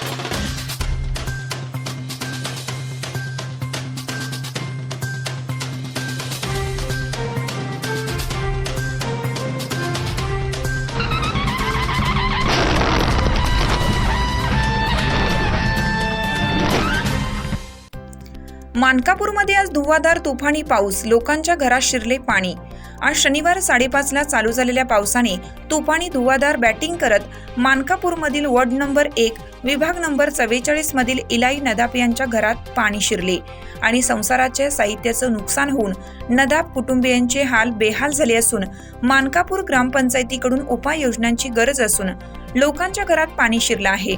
Thank you. मानकापूरमध्ये आज धुवाधार तुफानी पाऊस. लोकांच्या घरात शिरले पाणी. आज शनिवार साडेपाचला चालू झालेल्या पावसाने तुफानी धुवाधार बॅटिंग करत मानकापूरमधील वॉर्ड नंबर एक विभाग नंबर चव्वेचाळीस मधील इलाई नदाप यांच्या घरात पाणी शिरले आणि संसाराच्या साहित्याचं नुकसान होऊन नदाब कुटुंबियांचे हाल बेहाल झाले असून मानकापूर ग्रामपंचायतीकडून उपाययोजनांची गरज असून लोकांच्या घरात पाणी शिरलं आहे.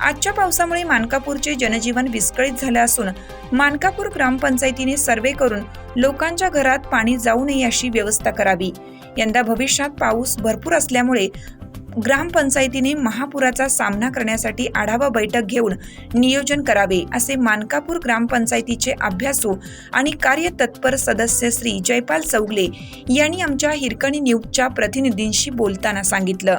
आजच्या पावसामुळे मानकापूरचे जनजीवन विस्कळीत झाले असून मानकापूर ग्रामपंचायतीने सर्वे करून लोकांच्या घरात पाणी जाऊ नये अशी व्यवस्था करावी. यंदा भविष्यात पाऊस भरपूर असल्यामुळे ग्रामपंचायतीने महापुराचा सामना करण्यासाठी आढावा बैठक घेऊन नियोजन करावे असे मानकापूर ग्रामपंचायतीचे अभ्यासू आणि कार्यतत्पर सदस्य श्री जयपाल चौगले यांनी आमच्या हिरकणी न्यूजच्या प्रतिनिधींशी बोलताना सांगितलं.